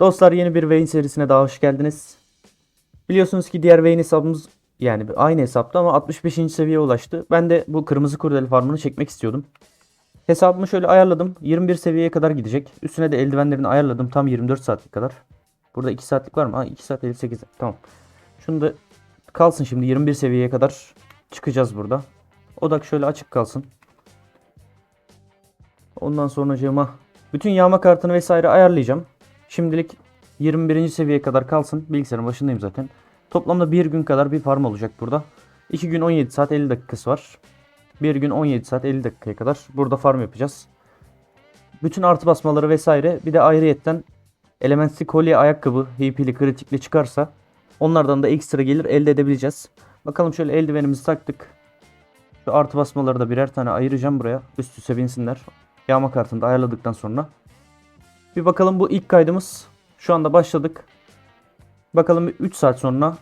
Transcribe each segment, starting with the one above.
Dostlar yeni bir Vayne serisine daha hoş geldiniz. Biliyorsunuz ki diğer Vayne hesabımız yani aynı hesapta ama 65. seviyeye ulaştı. Ben de bu kırmızı kurdele farmını çekmek istiyordum. Hesabımı şöyle ayarladım. 21 seviyeye kadar gidecek. Üstüne de eldivenlerini ayarladım tam 24 saatlik kadar. Burada 2 saatlik var mı? Ha 2 saat 58. Tamam. Şunu da kalsın şimdi 21 seviyeye kadar çıkacağız burada. Odak şöyle açık kalsın. Ondan sonra bütün yağma kartını vesaire ayarlayacağım. Şimdilik 21. seviyeye kadar kalsın. Bilgisayarın başındayım zaten. Toplamda bir gün kadar bir farm olacak burada. 2 gün 17 saat 50 dakikası var. Bir gün 17 saat 50 dakikaya kadar burada farm yapacağız. Bütün artı basmaları vesaire bir de ayrıyetten elementli kolye ayakkabı HP'li kritikli çıkarsa onlardan da ekstra gelir elde edebileceğiz. Bakalım şöyle eldivenimizi taktık. Şu artı basmaları da birer tane ayıracağım buraya. Üst üste binsinler. Yağma kartını da ayarladıktan sonra. Bir bakalım bu ilk kaydımız. Şu anda başladık. Bakalım 3 saat sonra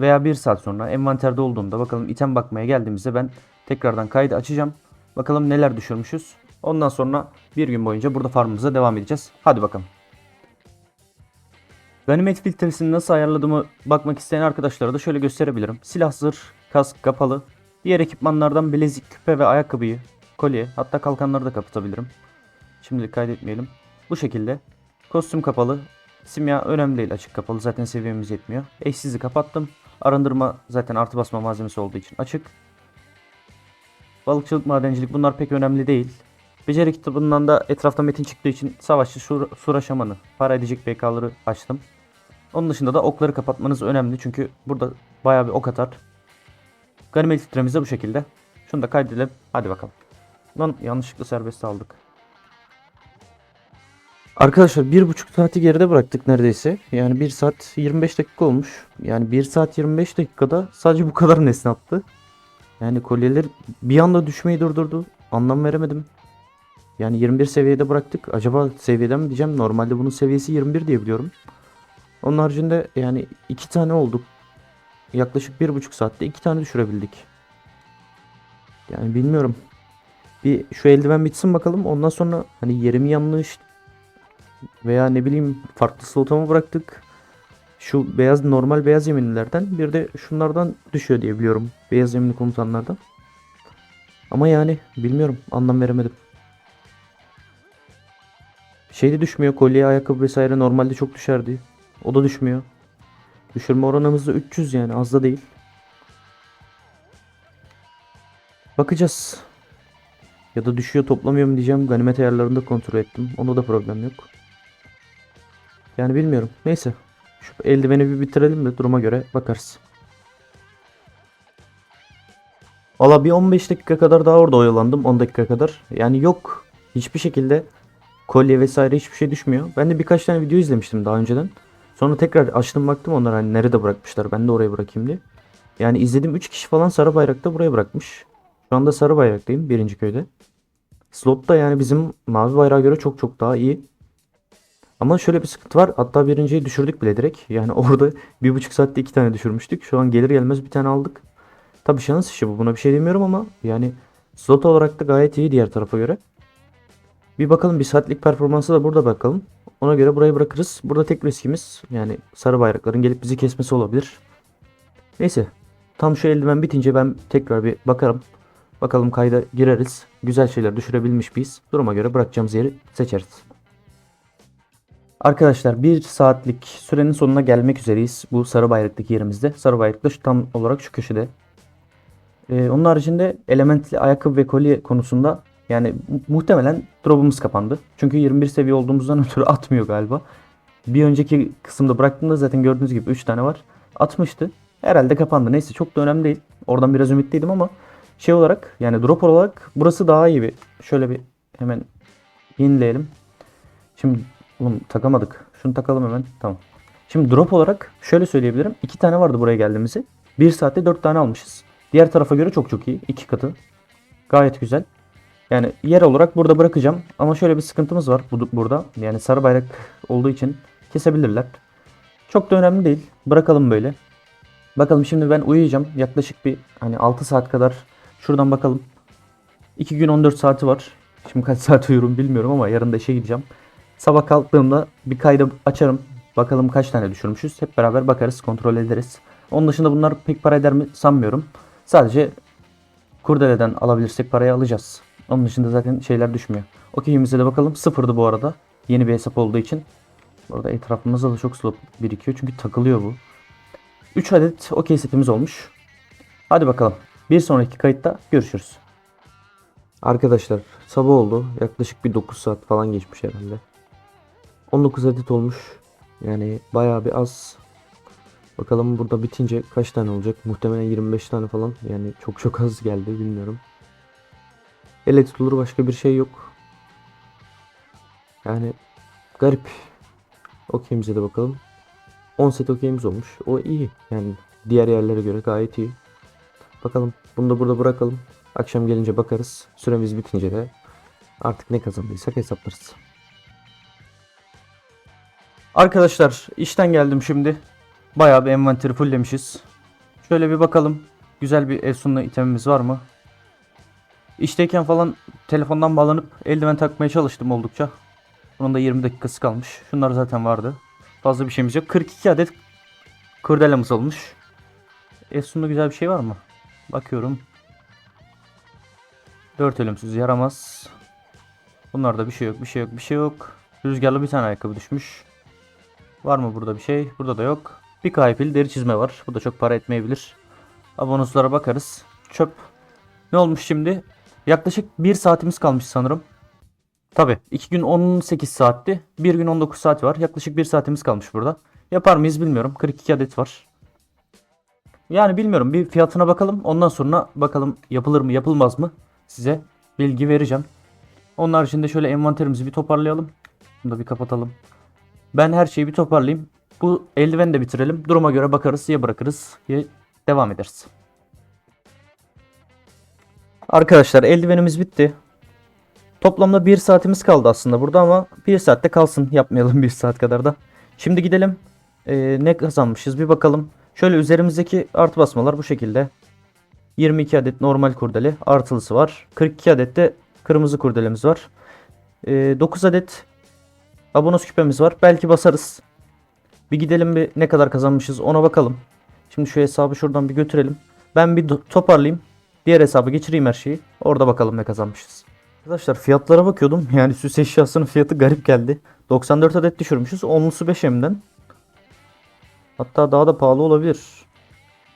veya 1 saat sonra envanterde olduğumda bakalım item bakmaya geldiğimizde ben tekrardan kaydı açacağım. Bakalım neler düşürmüşüz. Ondan sonra bir gün boyunca burada farmımıza devam edeceğiz. Hadi bakalım. Ganimet filtresini nasıl ayarladığımı bakmak isteyen arkadaşlara da şöyle gösterebilirim. Silah, zırh, kask kapalı. Diğer ekipmanlardan bilezik, küpe ve ayakkabıyı, kolye hatta kalkanları da kapatabilirim. Şimdilik kaydetmeyelim. Bu şekilde. Kostüm kapalı. Simya önemli değil açık kapalı. Zaten seviyemiz yetmiyor. Eşsizi kapattım. Arındırma zaten artı basma malzemesi olduğu için açık. Balıkçılık, madencilik bunlar pek önemli değil. Beceri kitabından da etrafta metin çıktığı için savaşçı, sur, sura şamanı, para edecek BK'ları açtım. Onun dışında da okları kapatmanız önemli çünkü burada bayağı bir ok atar. Ganimet filtremiz de bu şekilde. Şunu da kaydedelim. Hadi bakalım. Lan yanlışlıkla serbest aldık. Arkadaşlar bir buçuk saati geride bıraktık neredeyse. Yani 1 saat 25 dakika olmuş. Yani 1 saat 25 dakikada sadece bu kadar nesne attı. Yani kolyeler bir anda düşmeyi durdurdu. Anlam veremedim. Yani 21 seviyede bıraktık. Acaba seviyeden mi diyeceğim? Normalde bunun seviyesi 21 diye biliyorum. Onun haricinde yani iki tane olduk. Yaklaşık bir buçuk saatte iki tane düşürebildik. Yani bilmiyorum. Bir şu eldiven bitsin bakalım. Ondan sonra hani yerimi yanlış veya ne bileyim farklı slota mı bıraktık? Şu beyaz normal beyaz yeminlilerden bir de şunlardan düşüyor diye biliyorum. Beyaz yeminli komutanlardan. Ama yani bilmiyorum anlam veremedim. Şey de düşmüyor kolye ayakkabı vesaire normalde çok düşerdi. O da düşmüyor. Düşürme oranımız da 300 yani az da değil. Bakacağız. Ya da düşüyor toplamıyor mu diyeceğim. Ganimet ayarlarını kontrol ettim. Onda da problem yok. Yani bilmiyorum. Neyse. Şu eldiveni bir bitirelim de duruma göre bakarız. Valla bir 15 dakika kadar daha orada oyalandım. 10 dakika kadar. Yani yok. Hiçbir şekilde kolye vesaire hiçbir şey düşmüyor. Ben de birkaç tane video izlemiştim daha önceden. Sonra tekrar açtım baktım onlar hani nerede bırakmışlar. Ben de oraya bırakayım diye. Yani izledim 3 kişi falan sarı bayrakta buraya bırakmış. Şu anda sarı bayraktayım birinci köyde. Slot da yani bizim mavi bayrağa göre çok çok daha iyi. Ama şöyle bir sıkıntı var. Hatta birinciyi düşürdük bile direkt. Yani orada bir buçuk saatte iki tane düşürmüştük. Şu an gelir gelmez bir tane aldık. Tabi şans işi bu. Buna bir şey demiyorum ama yani slot olarak da gayet iyi diğer tarafa göre. Bir bakalım bir saatlik performansı da burada bakalım. Ona göre burayı bırakırız. Burada tek riskimiz yani sarı bayrakların gelip bizi kesmesi olabilir. Neyse. Tam şu eldiven bitince ben tekrar bir bakarım. Bakalım kayda gireriz. Güzel şeyler düşürebilmiş miyiz? Duruma göre bırakacağımız yeri seçeriz. Arkadaşlar bir saatlik sürenin sonuna gelmek üzereyiz. Bu sarı bayraktaki yerimizde. Sarı bayrakta şu tam olarak şu köşede. Ee, onun haricinde elementli ayakkabı ve kolye konusunda yani mu- muhtemelen drop'umuz kapandı. Çünkü 21 seviye olduğumuzdan ötürü atmıyor galiba. Bir önceki kısımda bıraktığımda zaten gördüğünüz gibi 3 tane var. Atmıştı. Herhalde kapandı. Neyse çok da önemli değil. Oradan biraz ümitliydim ama şey olarak yani drop olarak burası daha iyi bir. Şöyle bir hemen yenileyelim. Şimdi oğlum takamadık. Şunu takalım hemen. Tamam. Şimdi drop olarak şöyle söyleyebilirim. 2 tane vardı buraya geldiğimizi. 1 saatte 4 tane almışız. Diğer tarafa göre çok çok iyi. 2 katı. Gayet güzel. Yani yer olarak burada bırakacağım. Ama şöyle bir sıkıntımız var bu- burada. Yani sarı bayrak olduğu için kesebilirler. Çok da önemli değil. Bırakalım böyle. Bakalım şimdi ben uyuyacağım. Yaklaşık bir hani 6 saat kadar şuradan bakalım. 2 gün 14 saati var. Şimdi kaç saat uyurum bilmiyorum ama yarın da işe gideceğim. Sabah kalktığımda bir kaydı açarım. Bakalım kaç tane düşürmüşüz. Hep beraber bakarız, kontrol ederiz. Onun dışında bunlar pek para eder mi sanmıyorum. Sadece kurdeleden alabilirsek parayı alacağız. Onun dışında zaten şeyler düşmüyor. Okey'imize de bakalım. Sıfırdı bu arada. Yeni bir hesap olduğu için. Bu arada etrafımızda da çok slot birikiyor. Çünkü takılıyor bu. 3 adet okey setimiz olmuş. Hadi bakalım. Bir sonraki kayıtta görüşürüz. Arkadaşlar sabah oldu. Yaklaşık bir 9 saat falan geçmiş herhalde. 19 adet olmuş. Yani bayağı bir az. Bakalım burada bitince kaç tane olacak? Muhtemelen 25 tane falan. Yani çok çok az geldi bilmiyorum. Elle tutulur başka bir şey yok. Yani garip. Okeyimize de bakalım. 10 set okeyimiz olmuş. O iyi. Yani diğer yerlere göre gayet iyi. Bakalım. Bunu da burada bırakalım. Akşam gelince bakarız. Süremiz bitince de artık ne kazandıysak hesaplarız. Arkadaşlar işten geldim şimdi. Bayağı bir envanteri fulllemişiz. Şöyle bir bakalım. Güzel bir Efsun'la itemimiz var mı? İşteyken falan telefondan bağlanıp eldiven takmaya çalıştım oldukça. Bunun da 20 dakikası kalmış. Şunlar zaten vardı. Fazla bir şeyimiz yok. 42 adet kurdelamız olmuş. Efsun'da güzel bir şey var mı? Bakıyorum. 4 ölümsüz yaramaz. Bunlarda bir şey yok, bir şey yok, bir şey yok. Rüzgarlı bir tane ayakkabı düşmüş. Var mı burada bir şey? Burada da yok. Bir kaypil deri çizme var. Bu da çok para etmeyebilir. Abonuslara bakarız. Çöp. Ne olmuş şimdi? Yaklaşık 1 saatimiz kalmış sanırım. Tabi 2 gün 18 saatti. 1 gün 19 saat var. Yaklaşık 1 saatimiz kalmış burada. Yapar mıyız bilmiyorum. 42 adet var. Yani bilmiyorum. Bir fiyatına bakalım. Ondan sonra bakalım yapılır mı yapılmaz mı size bilgi vereceğim. Onun haricinde şöyle envanterimizi bir toparlayalım. Bunu da bir kapatalım. Ben her şeyi bir toparlayayım. Bu eldiveni de bitirelim. Duruma göre bakarız ya bırakırız ya devam ederiz. Arkadaşlar eldivenimiz bitti. Toplamda 1 saatimiz kaldı aslında burada ama 1 saatte kalsın. Yapmayalım 1 saat kadar da. Şimdi gidelim. Ee, ne kazanmışız bir bakalım. Şöyle üzerimizdeki artı basmalar bu şekilde. 22 adet normal kurdele artılısı var. 42 adet de kırmızı kurdelemiz var. Ee, 9 adet abonos küpemiz var. Belki basarız. Bir gidelim bir ne kadar kazanmışız ona bakalım. Şimdi şu hesabı şuradan bir götürelim. Ben bir toparlayayım. Diğer hesabı geçireyim her şeyi. Orada bakalım ne kazanmışız. Arkadaşlar fiyatlara bakıyordum. Yani süs eşyasının fiyatı garip geldi. 94 adet düşürmüşüz. 10'lusu 5M'den. Hatta daha da pahalı olabilir.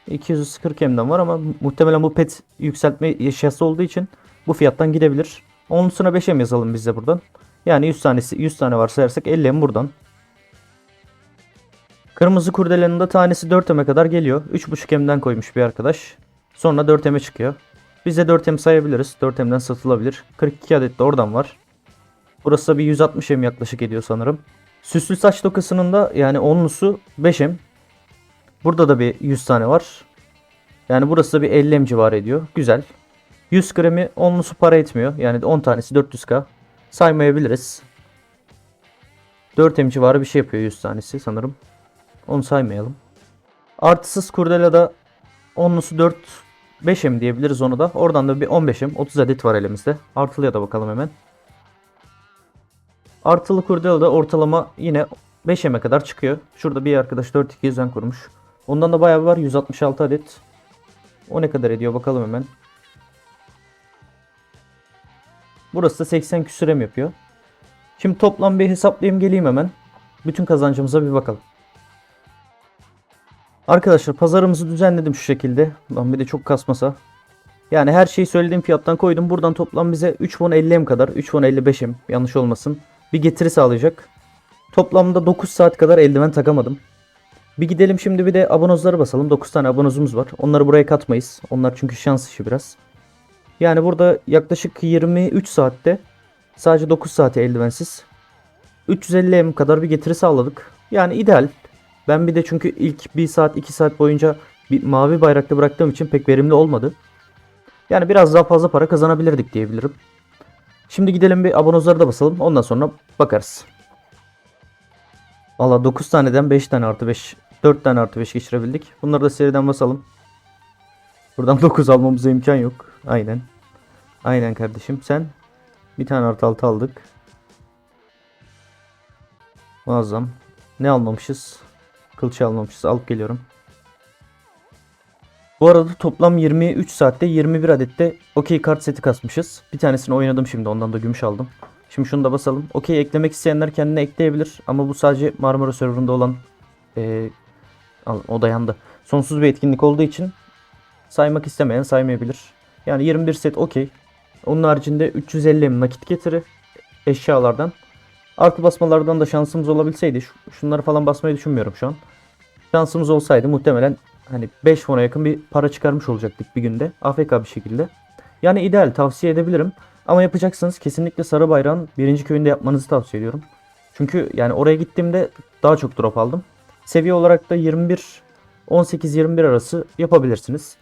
240 M'den var ama muhtemelen bu pet yükseltme eşyası olduğu için bu fiyattan gidebilir. 10'lusuna 5M yazalım biz de buradan. Yani 100 tanesi 100 tane varsa yersek 50 M buradan. Kırmızı kurdelenin de tanesi 4M'e kadar geliyor. 3.5 M'den koymuş bir arkadaş. Sonra 4M'e çıkıyor. Biz de 4M sayabiliriz. 4M'den satılabilir. 42 adet de oradan var. Burası da bir 160 M yaklaşık ediyor sanırım. Süslü saç dokasının da yani 10'lusu 5 M. Burada da bir 100 tane var. Yani burası da bir 50 M civarı ediyor. Güzel. 100 grami 10'lusu para etmiyor. Yani 10 tanesi 400k. Saymayabiliriz. 4 M civarı bir şey yapıyor 100 tanesi sanırım. Onu saymayalım. Artısız kurdelada 10'lusu 4 5 M diyebiliriz onu da. Oradan da bir 15 M 30 adet var elimizde. Artılıya da bakalım hemen. Artılı kurdelada ortalama yine 5 M'e kadar çıkıyor. Şurada bir arkadaş 4 2 yüzden kurmuş. Ondan da bayağı var 166 adet. O ne kadar ediyor bakalım hemen. Burası da 80 küsür M yapıyor. Şimdi toplam bir hesaplayayım geleyim hemen. Bütün kazancımıza bir bakalım. Arkadaşlar pazarımızı düzenledim şu şekilde. Lan bir de çok kasmasa. Yani her şeyi söylediğim fiyattan koydum. Buradan toplam bize 3 won 50 M kadar. 3 won 55 M yanlış olmasın. Bir getiri sağlayacak. Toplamda 9 saat kadar eldiven takamadım. Bir gidelim şimdi bir de abonozları basalım. 9 tane abonozumuz var. Onları buraya katmayız. Onlar çünkü şans işi biraz. Yani burada yaklaşık 23 saatte sadece 9 saati eldivensiz. 350 M kadar bir getiri sağladık. Yani ideal. Ben bir de çünkü ilk 1 saat 2 saat boyunca bir mavi bayrakta bıraktığım için pek verimli olmadı. Yani biraz daha fazla para kazanabilirdik diyebilirim. Şimdi gidelim bir abonozları da basalım. Ondan sonra bakarız. Valla 9 taneden 5 tane artı 5 4 tane artı 5 geçirebildik. Bunları da seriden basalım. Buradan 9 almamıza imkan yok. Aynen. Aynen kardeşim sen. Bir tane artı 6 aldık. Muazzam. Ne almamışız? Kılçı almamışız. Alıp geliyorum. Bu arada toplam 23 saatte 21 adette okey kart seti kasmışız. Bir tanesini oynadım şimdi. Ondan da gümüş aldım. Şimdi şunu da basalım. Okey eklemek isteyenler kendine ekleyebilir. Ama bu sadece Marmara serverında olan al, o dayandı. Sonsuz bir etkinlik olduğu için saymak istemeyen saymayabilir. Yani 21 set okey. Onun haricinde 350 M nakit getiri eşyalardan. Artı basmalardan da şansımız olabilseydi şu- şunları falan basmayı düşünmüyorum şu an. Şansımız olsaydı muhtemelen hani 5 fona yakın bir para çıkarmış olacaktık bir günde. AFK bir şekilde. Yani ideal tavsiye edebilirim. Ama yapacaksanız kesinlikle Sarı Bayrağın birinci köyünde yapmanızı tavsiye ediyorum. Çünkü yani oraya gittiğimde daha çok drop aldım. Seviye olarak da 21 18-21 arası yapabilirsiniz.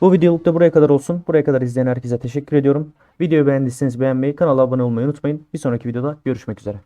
Bu videoluk da buraya kadar olsun. Buraya kadar izleyen herkese teşekkür ediyorum. Videoyu beğendiyseniz beğenmeyi, kanala abone olmayı unutmayın. Bir sonraki videoda görüşmek üzere.